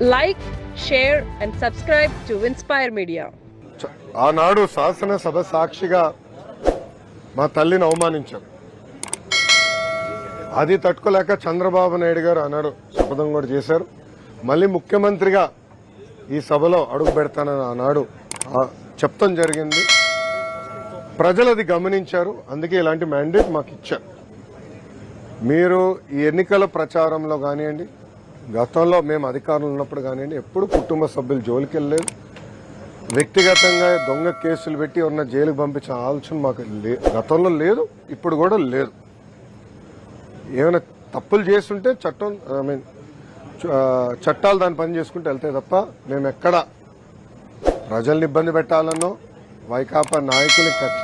Like share and subscribe to Inspire Media చ- ఆనాడు శాసనసభ సాక్షిగా మా తల్లిని అవమానించారు అది తట్టుకోలేక చంద్రబాబు నాయుడు గారు ఆనాడు శపథం కూడా చేశారు. మళ్ళీ ముఖ్యమంత్రిగా ఈ సభలో అడుగు పెడతానని ఆనాడు ఆ, చెప్తాం జరిగింది. ప్రజలు అది గమనించారు. అందుకే ఇలాంటి మ్యాండేట్ మాకు ఇచ్చారు మీరు ఈ ఎన్నికల ప్రచారంలో కానివ్వండి గతంలో మేము అధికారంలో ఉన్నప్పుడు కానివ్వండి ఎప్పుడు కుటుంబ సభ్యులు జోలికి వెళ్ళలేదు. వ్యక్తిగతంగా దొంగ కేసులు పెట్టి ఉన్న జైలుకు పంపించిన ఆలోచన మాకు లే- గతంలో లేదు ఇప్పుడు కూడా లేదు. ఏమైనా తప్పులు చేస్తుంటే చట్టం ఐ మీన్ చట్టాలు దాన్ని పని చేసుకుంటూ వెళ్తాయి తప్ప మేము ఎక్కడ ప్రజల్ని ఇబ్బంది పెట్టాలనో వైకాపా నాయకుని కక్ష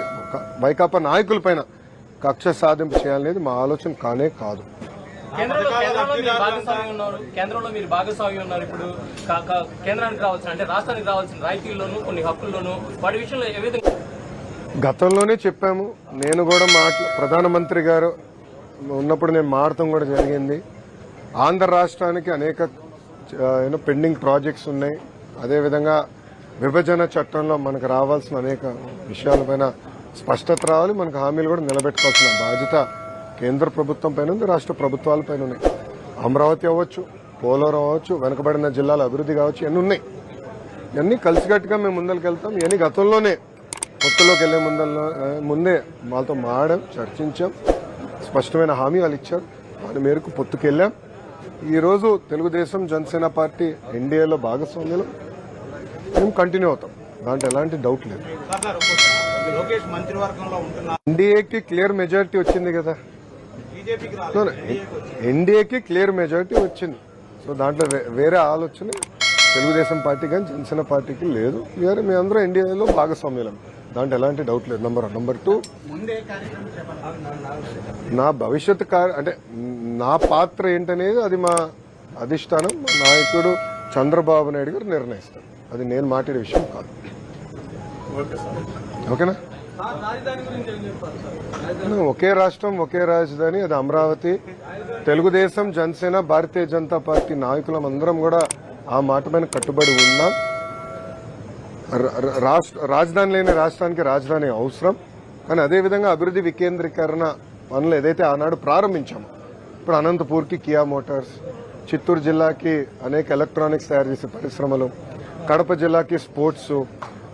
వైకాపా నాయకుల పైన కక్ష సాధింపు చేయాలనేది మా ఆలోచన కానే కాదు. కేంద్రంలో కేంద్రంలో మీరు భాగస్వామి ఉన్నారు. కేంద్రంలో మీరు భాగస్వామి ఉన్నారు ఇప్పుడు. కేంద్రానికి రావాల్సిన అంటే రాష్ట్రానికి రావాల్సిన రాయితీల్లోనూ కొన్ని హక్కుల్లోనూ వాటి విషయంలో ఏ విధంగా గతంలోనే చెప్పాము. నేను కూడా మాట్లా ప్రధానమంత్రి గారు ఉన్నప్పుడు నేను మారటం కూడా జరిగింది. ఆంధ్ర రాష్ట్రానికి అనేక యూనో పెండింగ్ ప్రాజెక్ట్స్ ఉన్నాయి. అదేవిధంగా విభజన చట్టంలో మనకు రావాల్సిన అనేక విషయాలపైన స్పష్టత రావాలి. మనకు హామీలు కూడా నిలబెట్టుకోవాల్సిన బాధ్యత కేంద్ర ప్రభుత్వం పైన ఉంది రాష్ట్ర ప్రభుత్వాల పైన ఉన్నాయి. అమరావతి అవ్వచ్చు పోలవరం అవ్వచ్చు వెనుకబడిన జిల్లాల అభివృద్ధి కావచ్చు ఇవన్నీ ఉన్నాయి. ఇవన్నీ కలిసికట్టుగా మేము ముందరికి వెళ్తాం. ఇవన్నీ గతంలోనే పొత్తులోకి వెళ్ళే ముందల్లో ముందే వాళ్ళతో మాడాం చర్చించాం స్పష్టమైన హామీ వాళ్ళు ఇచ్చారు. దాని మేరకు పొత్తుకెళ్ళాం. ఈరోజు తెలుగుదేశం జనసేన పార్టీ ఎన్డీఏలో భాగస్వామ్యంలో మేము కంటిన్యూ అవుతాం. దాంట్లో ఎలాంటి డౌట్ లేదు. ఎన్డీఏకి క్లియర్ మెజారిటీ వచ్చింది కదా. ఎన్డీఏకి క్లియర్ మెజారిటీ వచ్చింది. సో దాంట్లో వేరే ఆలోచన తెలుగుదేశం పార్టీ కానీ జనసేన పార్టీకి లేదు. వేరే మీ అందరూ ఎన్డీఏలో భాగస్వామ్యులం. దాంట్లో ఎలాంటి డౌట్ లేదు. నంబర్ వన్ నంబర్ టూ నా భవిష్యత్ కార్య అంటే నా పాత్ర ఏంటనేది అది మా అధిష్టానం మా నాయకుడు చంద్రబాబు నాయుడు గారు నిర్ణయిస్తారు. అది నేను మాట్లాడే విషయం కాదు. ఓకేనా? ఒకే రాష్ట్రం ఒకే రాజధాని అది అమరావతి. తెలుగుదేశం జనసేన భారతీయ జనతా పార్టీ నాయకులం అందరం కూడా ఆ మాట పైన కట్టుబడి ఉన్నాం. రాష్ట్ర రాజధాని లేని రాష్ట్రానికి రాజధాని అవసరం. కానీ అదేవిధంగా అభివృద్ధి వికేంద్రీకరణ పనులు ఏదైతే ఆనాడు ప్రారంభించామో ఇప్పుడు అనంతపూర్కి కియా మోటార్స్ చిత్తూరు జిల్లాకి అనేక ఎలక్ట్రానిక్స్ తయారు చేసే పరిశ్రమలు కడప జిల్లాకి స్పోర్ట్స్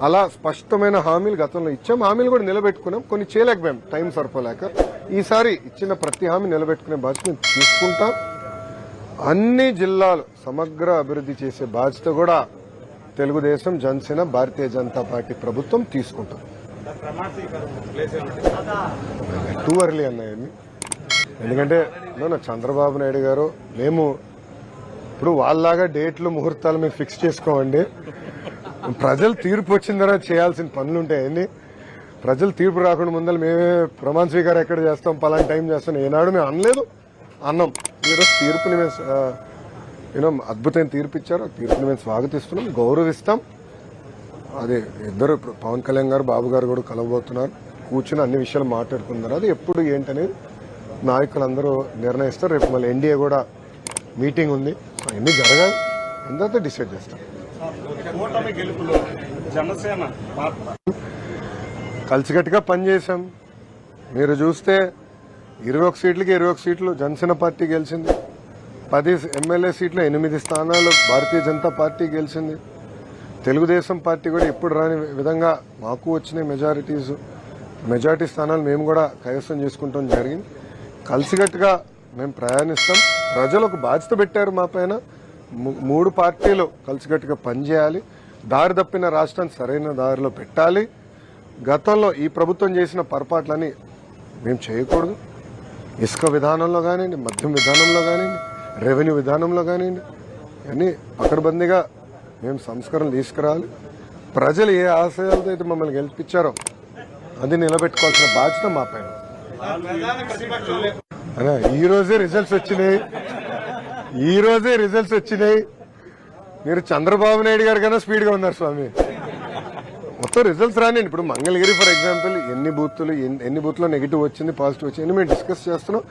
అలా స్పష్టమైన హామీలు గతంలో ఇచ్చాం. హామీలు కూడా నిలబెట్టుకున్నాం. కొన్ని చేయలేకపోయాం. టైం సరిపోలేక. ఈసారి ఇచ్చిన ప్రతి హామీ నిలబెట్టుకునే బాధ్యత తీసుకుంటాం. అన్ని జిల్లాలు సమగ్ర అభివృద్ధి చేసే బాధ్యత కూడా తెలుగుదేశం జనసేన భారతీయ జనతా పార్టీ ప్రభుత్వం తీసుకుంటాం. టూ అర్లీ అన్నాయండి. ఎందుకంటే చంద్రబాబు నాయుడు గారు మేము ఇప్పుడు వాళ్ళలాగా డేట్లు ముహూర్తాలు మేము ఫిక్స్ చేసుకోమండి. ప్రజలు తీర్పు వచ్చిన తర్వాత చేయాల్సిన పనులు ఉంటాయండి ప్రజలు తీర్పు రాకుండా ముందర మేమే ప్రమాణ స్వీకారం ఎక్కడ చేస్తాం పలానా టైం చేస్తాం ఏనాడు మేము అనలేదు. అన్నాం. ఈరోజు తీర్పుని మేము యూనో అద్భుతమైన తీర్పు ఇచ్చారు. ఆ తీర్పుని మేము స్వాగతిస్తున్నాం గౌరవిస్తాం. అదే ఇద్దరు పవన్ కళ్యాణ్ గారు బాబు గారు కూడా కలవబోతున్నారు. కూర్చుని అన్ని విషయాలు మాట్లాడుకున్నారు అది ఎప్పుడు ఏంటనేది నాయకులందరూ నిర్ణయిస్తారు. రేపు మళ్ళీ ఎన్డీఏ కూడా మీటింగ్ ఉంది. సో జరగాలి. తర్వాత డిసైడ్ చేస్తాం. కూటమి గెలుపులో జనసేన కలిసికట్టుగా పనిచేశాం. మీరు చూస్తే ఇరవై ఒక సీట్లకి ఇరవై ఒక సీట్లు జనసేన పార్టీ గెలిచింది. పది ఎమ్మెల్యే సీట్లు ఎనిమిది స్థానాలు భారతీయ జనతా పార్టీ గెలిచింది. తెలుగుదేశం పార్టీ కూడా ఎప్పుడు రాని విధంగా మాకు వచ్చిన మెజారిటీస్ మెజారిటీ స్థానాలు మేము కూడా కైవసం చేసుకుంటాం జరిగింది. కలిసికట్టుగా మేము ప్రయాణిస్తాం. ప్రజలకు బాధ్యత పెట్టారు మా పైన. మూడు పార్టీలు కలిసికట్టుగా పనిచేయాలి. దారి తప్పిన రాష్ట్రాన్ని సరైన దారిలో పెట్టాలి. గతంలో ఈ ప్రభుత్వం చేసిన పొరపాట్లని మేము చేయకూడదు. ఇసుక విధానంలో కానివ్వండి మద్యం విధానంలో కానివ్వండి రెవెన్యూ విధానంలో కానివ్వండి అన్నీ పకడ్బందీగా మేము సంస్కరణలు తీసుకురావాలి ప్రజలు ఏ ఆశయాలతో అయితే మమ్మల్ని గెలిపించారో అది నిలబెట్టుకోవాల్సిన బాధ్యత మా పైన ఈరోజే ఈ రోజే రిజల్ట్స్ వచ్చినాయి. ఈ రోజే రిజల్ట్స్ వచ్చినాయి. మీరు చంద్రబాబు నాయుడు గారి కన్నా స్పీడ్గా ఉన్నారు స్వామి. మొత్తం రిజల్ట్స్ రానివ్వండి ఇప్పుడు మంగళగిరి ఫర్ ఎగ్జాంపుల్ ఎన్ని బూత్లు ఎన్ని- బూత్లో నెగిటివ్ వచ్చింది పాజిటివ్ వచ్చింది మేము డిస్కస్ చేస్తున్నాం.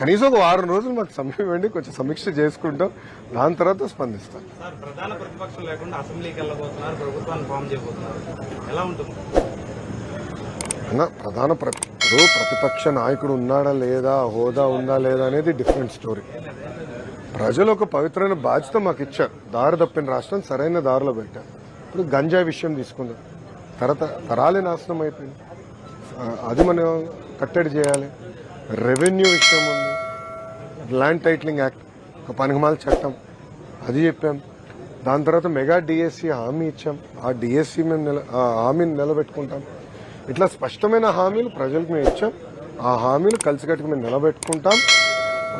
కనీసం ఒక వారం రోజులు మాకు సమయం ఇవ్వండి కొంచెం సమీక్ష చేసుకుంటాం. దాని తర్వాత స్పందిస్తాం. ప్రధాన ప్రతిపక్ష నాయకుడు ఉన్నాడా లేదా హోదా ఉందా లేదా అనేది డిఫరెంట్ స్టోరీ ప్రజలు ఒక పవిత్రమైన బాధ్యత మాకు ఇచ్చారు దారి తప్పిన రాష్ట్రం సరైన దారిలో పెట్టారు. ఇప్పుడు గంజాయి విషయం తీసుకుందాం. తరత తరాలే నాశనం అయిపోయింది. అది మనం కట్టడి చేయాలి. రెవెన్యూ విషయం ఉంది. ల్యాండ్ టైటిలింగ్ యాక్ట్ ఒక పనికిమాల చట్టం. అది చెప్పాం. దాని తర్వాత మెగా డిఎస్సి హామీ ఇచ్చాం. ఆ డిఎస్సి మేము నిల ఆ హామీని నిలబెట్టుకుంటాం. ఇట్లా స్పష్టమైన హామీలు ప్రజలకు మేము ఇచ్చాం. ఆ హామీలు కలిసికట్టుకు మేము నిలబెట్టుకుంటాం.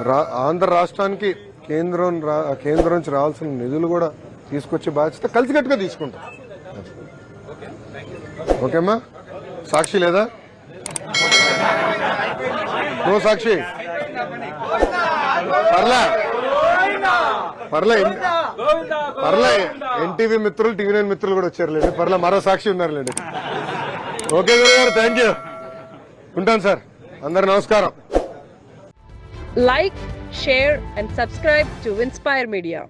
రా ఆంధ్ర రాష్ట్రానికి కేంద్రం రా- కేంద్రం నుంచి రావాల్సిన నిధులు కూడా తీసుకొచ్చే బాధ్యత కలిసికట్టుగా తీసుకుంటాం. ఓకేమ్మా? సాక్షి లేదా? నో సాక్షి. పర్లే. పర్లే పర్లే ఎన్టీవీ మిత్రులు టీవీ నైన్ మిత్రులు కూడా వచ్చారులేండి. పర్లే మరో సాక్షి ఉన్నారులేండి. ఓకే గురుగారు థ్యాంక్ యూ ఉంటాను సార్. అందరు నమస్కారం. Like, share, and subscribe to Inspire Media.